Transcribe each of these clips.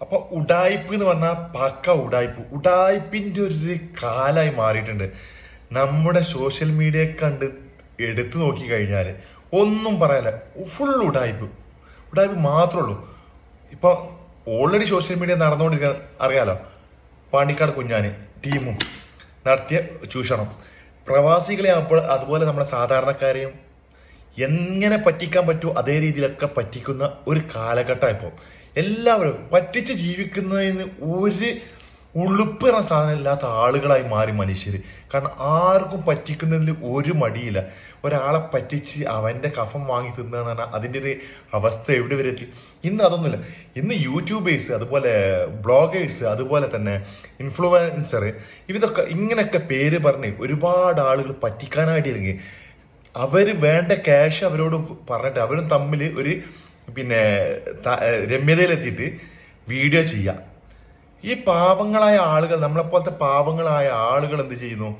അപ്പൊ ഉഡായിപ്പ് എന്ന് പറഞ്ഞാൽ പക്ക ഉഡായിപ്പ് ഉടായ്പിന്റെ ഒരു കാലായി മാറിയിട്ടുണ്ട്. നമ്മുടെ സോഷ്യൽ മീഡിയ കണ്ട് എടുത്തു നോക്കി കഴിഞ്ഞാൽ ഒന്നും പറയാനില്ല. ഫുൾ ഉഡായിപ്പ് ഉഡായിപ്പ് മാത്രമേ ഉള്ളൂ. ഇപ്പൊ ഓൾറെഡി സോഷ്യൽ മീഡിയ നടന്നുകൊണ്ടിരിക്കാൻ അറിയാലോ? പാണ്ടിക്കാട് കുഞ്ഞാന് ടീമും നടത്തിയ ചൂഷണം. പ്രവാസികളെ അപ്പോൾ അതുപോലെ നമ്മുടെ സാധാരണക്കാരെയും എങ്ങനെ പറ്റിക്കാൻ പറ്റുമോ അതേ രീതിയിലൊക്കെ പറ്റിക്കുന്ന ഒരു കാലഘട്ടം ഇപ്പോൾ എല്ലാവരും പറ്റിച്ച് ജീവിക്കുന്നതിന് ഒരു ഉളുപ്പ് എന്ന സാധനം ഇല്ലാത്ത ആളുകളായി മാറി മനുഷ്യർ കാരണം ആർക്കും പറ്റിക്കുന്നതിൽ ഒരു മടിയില്ല. ഒരാളെ പറ്റിച്ച് അവന്റെ കഫം വാങ്ങി തിന്നാന്ന് പറഞ്ഞാൽ അതിന്റെ ഒരു അവസ്ഥ എവിടെ വരെ എത്തി? ഇന്ന് അതൊന്നുമില്ല. ഇന്ന് യൂട്യൂബേഴ്സ് അതുപോലെ ബ്ലോഗേഴ്സ് അതുപോലെ തന്നെ ഇൻഫ്ലുവൻസർ ഇതൊക്കെ ഇങ്ങനെയൊക്കെ പേര് പറഞ്ഞ് ഒരുപാട് ആളുകൾ പറ്റിക്കാനായിട്ട് ഇറങ്ങി. അവർ വേണ്ട ക്യാഷ് അവരോട് പറഞ്ഞിട്ട് അവരും തമ്മിൽ ഒരു പിന്നെ രമ്യതയിലെത്തിയിട്ട് വീഡിയോ ചെയ്യാം. ഈ പാവങ്ങളായ ആളുകൾ നമ്മളെപ്പോലത്തെ പാവങ്ങളായ ആളുകൾ എന്ത് ചെയ്യുന്നു?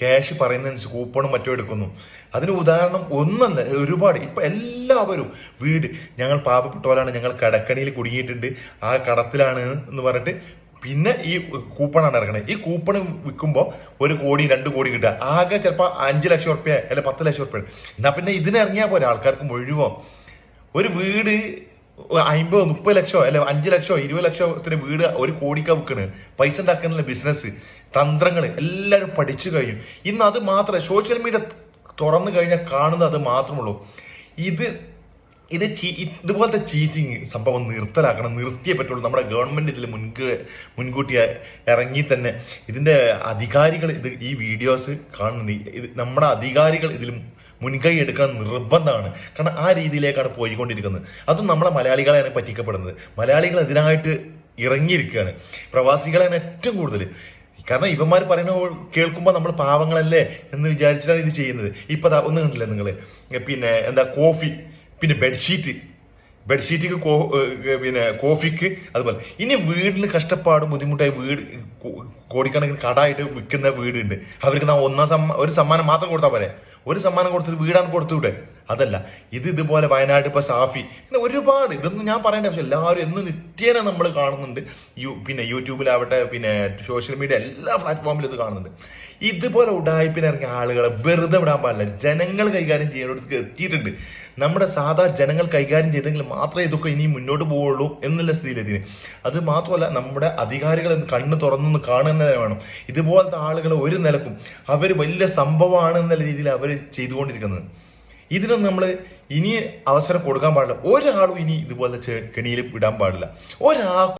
ക്യാഷ് പറയുന്നതിന് കൂപ്പണും മറ്റും എടുക്കുന്നു. അതിന് ഉദാഹരണം ഒന്നല്ല ഒരുപാട്. ഇപ്പൊ എല്ലാവരും വീട് ഞങ്ങൾ പാവപ്പെട്ടവരാണ് ഞങ്ങൾ കടക്കണിയിൽ കുടുങ്ങിയിട്ടുണ്ട് ആ കടത്തിലാണ് എന്ന് പറഞ്ഞിട്ട് പിന്നെ ഈ കൂപ്പണാണ് ഇറങ്ങണത് ഈ കൂപ്പൺ വിൽക്കുമ്പോൾ ഒരു കോടി രണ്ട് കോടി കിട്ടുക. ആകെ ചിലപ്പോൾ അഞ്ച് ലക്ഷം ഉറുപ്പ്യ അല്ലെ പത്ത് ലക്ഷം ഉറുപ്പ്യ എന്നാൽ പിന്നെ ഇതിനിറങ്ങിയാൽ പോരെ ആൾക്കാർക്ക് മുഴുവോ ഒരു വീട് അമ്പതോ മുപ്പത് ലക്ഷമോ അല്ലെ അഞ്ച് ലക്ഷമോ ഇരുപത് ലക്ഷത്തിന് വീട് ഒരു കോടിക്ക വിൽക്കണ്. പൈസ ഉണ്ടാക്കുന്ന ബിസിനസ് തന്ത്രങ്ങൾ എല്ലാവരും പഠിച്ചു കഴിഞ്ഞു. ഇന്ന് അത് മാത്രമേ സോഷ്യൽ മീഡിയ തുറന്നു കഴിഞ്ഞാൽ കാണുന്നത് അത് മാത്രമുള്ളൂ ഇത് ഇത് ചീ ഇതുപോലത്തെ ചീറ്റിങ് സംഭവം നിർത്തലാക്കണം നിർത്തിയേ പറ്റുള്ളൂ. നമ്മുടെ ഗവൺമെന്റ് ഇതിൽ മുൻകൂ മുൻകൂട്ടി ഇറങ്ങി തന്നെ ഇതിന്റെ അധികാരികൾ ഇത് ഈ വീഡിയോസ് കാണുന്ന ഇത് നമ്മുടെ അധികാരികൾ ഇതിൽ മുൻകൈ എടുക്കണം നിർബന്ധമാണ്. കാരണം ആ രീതിയിലേക്കാണ് പോയിക്കൊണ്ടിരിക്കുന്നത്. അതും നമ്മളെ മലയാളികളെയാണ് പറ്റിക്കപ്പെടുന്നത്. മലയാളികൾ ഇതിനായിട്ട് ഇറങ്ങിയിരിക്കുകയാണ്. പ്രവാസികളാണ് ഏറ്റവും കൂടുതൽ കാരണം ഇവന്മാർ പറയുന്ന കേൾക്കുമ്പോൾ നമ്മൾ പാവങ്ങളല്ലേ എന്ന് വിചാരിച്ചിട്ടാണ് ഇത് ചെയ്യുന്നത്. ഇപ്പൊ ഒന്ന് കണ്ടില്ലേ നിങ്ങൾ പിന്നെ എന്താ കോഫി. പിന്നെ ബെഡ്ഷീറ്റ് ബെഡ്ഷീറ്റിക്ക് കോ പിന്നെ കോഫിക്ക് അതുപോലെ. ഇനി വീടിന് കഷ്ടപ്പാട് ബുദ്ധിമുട്ടായി വീട് കോടിക്കണക്കിന് കടായിട്ട് വിൽക്കുന്ന വീടുണ്ട്. അവർക്ക് നാ ഒന്നാം സമ്മാനം ഒരു സമ്മാനം മാത്രം കൊടുത്താൽ പോരെ. ഒരു സമ്മാനം കൊടുത്തിട്ട് വീടാണ് കൊടുത്തുവിടെ അതല്ല ഇത് ഇതുപോലെ വയനാട് ഇപ്പൊ സാഫി. പിന്നെ ഒരുപാട് ഇതൊന്നും ഞാൻ പറയേണ്ട പക്ഷെ എല്ലാവരും എന്ന് നിത്യേന നമ്മൾ കാണുന്നുണ്ട്. യു പിന്നെ യൂട്യൂബിലാവട്ടെ പിന്നെ സോഷ്യൽ മീഡിയ എല്ലാ പ്ലാറ്റ്ഫോമിലും ഇത് കാണുന്നുണ്ട്. ഇതുപോലെ ഉടായ്പിന് ഇറങ്ങിയ ആളുകളെ വെറുതെ വിടാൻ പാടില്ല. ജനങ്ങൾ കൈകാര്യം ചെയ്യുന്നിടത്തേക്ക് എത്തിയിട്ടുണ്ട്. നമ്മുടെ സാധാ ജനങ്ങൾ കൈകാര്യം ചെയ്തെങ്കിൽ മാത്രമേ ഇതൊക്കെ ഇനി മുന്നോട്ട് പോവുള്ളൂ എന്നുള്ള സ്ഥിതിയിലെത്തിന് അത് മാത്രമല്ല നമ്മുടെ അധികാരികൾ കണ്ണ് തുറന്നു കാണുന്നതിനെ വേണം. ഇതുപോലത്തെ ആളുകൾ ഒരു നിലക്കും അവർ വലിയ സംഭവമാണ് എന്നുള്ള രീതിയിൽ അവർ ചെയ്തുകൊണ്ടിരിക്കുന്നത്. ഇതിനൊന്നും നമ്മൾ ഇനി അവസരം കൊടുക്കാൻ പാടില്ല. ഒരാളും ഇനി ഇതുപോലത്തെ ചെ- കെണിയിൽ വിടാൻ പാടില്ല. ഒരാ